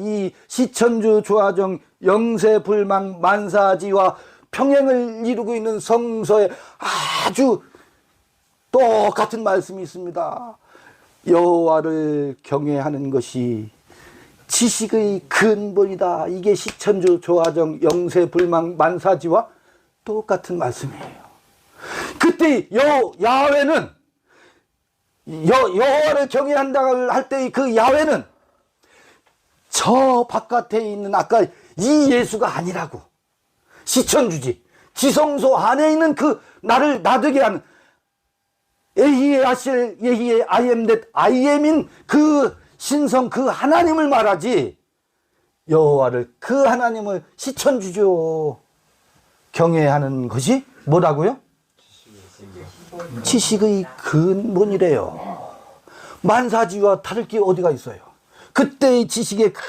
이 시천주 조화정 영세불망 만사지와 평행을 이루고 있는 성서에 아주 똑같은 말씀이 있습니다. 여호와를 경외하는 것이 지식의 근본이다. 이게 시천주 조화정 영세불망 만사지와 똑같은 말씀이에요. 그때 여 야훼는 여 여호와를 경외한다 할 때 그 야훼는 저 바깥에 있는 아까 이 예수가 아니라고. 시천주지 지성소 안에 있는 그 나를 나되게 하는 에히에 아실 예히에 아이엠 넷 아이엠인 그 신성 그 하나님을 말하지. 여호와를 그 하나님을 시천주죠. 경외하는 것이 뭐라고요? 지식의 근본이래요. 만사지와 다를 게 어디가 있어요 그때의 지식의 그